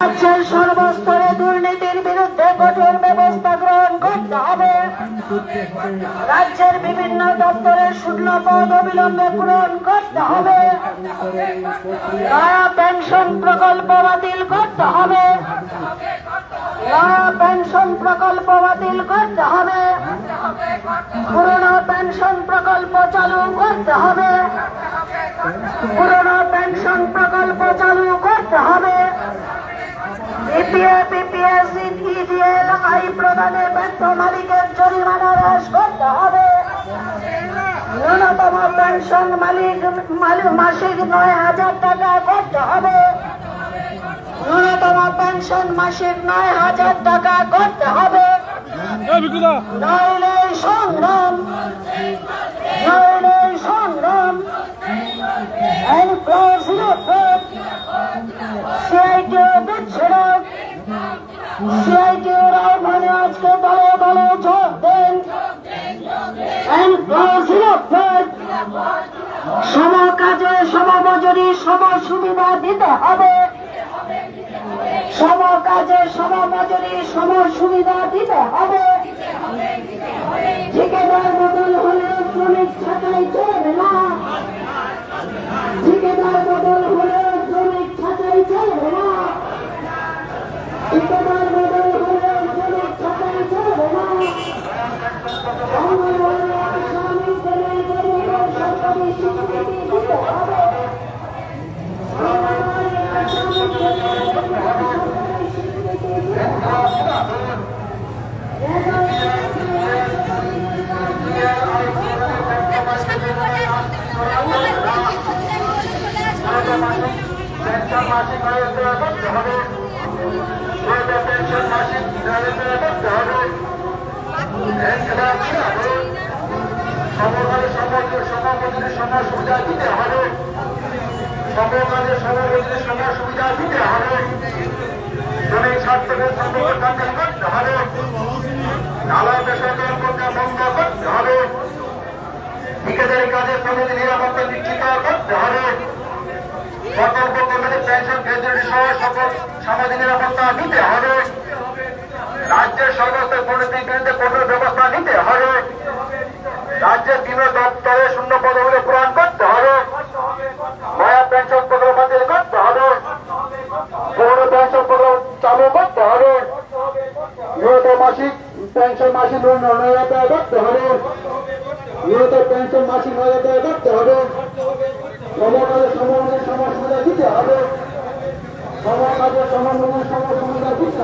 রাজ্যের সর্বস্তরে দুর্নীতির বিরুদ্ধে কঠোর ব্যবস্থা গ্রহণ করতে হবে। রাজ্যের বিভিন্ন দপ্তরের শূন্য পদ অবিলম্বে পূরণ করতে হবে। নয়া পেনশন প্রকল্প বাতিল করতে হবে। নয়া পেনশন প্রকল্প বাতিল করতে হবে। পুরনো পেনশন প্রকল্প চালু করতে হবে। পুরনো পেনশন প্রকল্প চালু প্রদানে ব্যর্থ মালিকের জরিমানা হ্রাস করতে হবে। ন্যূনতম পেনশন মালিক মাসিক নয় হাজার টাকা করতে হবে। ন্যূনতম পেনশন মাসিক নয় হাজার টাকা করতে হবে। নইলে সংগ্রাম নইলে সংগ্রাম। এনক্লোজ সিআইটিও সিআইটিওর আহ্বানে আজকে দলে দলে যোগ দেন সম কাজে সম মজুরি সম সুবিধা দিতে হবে। সম কাজে সম মজুরি সম সুবিধা দিতে হবে ঠিকাদার মাসিক দেওয়া করতে হবে পেনশন মাসিক আয় দেওয়া করতে হবে এছাড়া সমকালে সমর্থ সমাপতির সময় সুবিধা দিতে হবে সমকালে সমাপতির সময় সুবিধা দিতে হবে শ্রমিক ছাত্রদের দাখিল করতে হবে নালা বেসরকারি করতে বন্ধ করতে হবে ঠিকাদারি কাজে শ্রমিক নিরাপত্তা নিশ্চিত করতে হবে প্রকল্প কমিটি পেনশন গ্র্যাজুয়েটি সহ সামাজিক নিরাপত্তা নিতে হবে রাজ্যের সর্বস্তর দুর্নীতির বিরুদ্ধে কঠোর ব্যবস্থা নিতে হবে রাজ্যের বিভিন্ন দপ্তরে শূন্য পদগুলো পূরণ করতে হবে নয়া পেনশন প্রকল্প বাতিল করতে হবে পুরনো পেনশন প্রকল্প চালু করতে হবে নিয়ত মাসিক পেনশন মাসিক নয় হাজার করতে হবে। নিয়ত পেনশন মাসিক নয় হাজার করতে হবে। সমকালে সমন্বয় সমস্যা দিতে হবে। সমকাজে সমন্বয় সমস্যা দিতে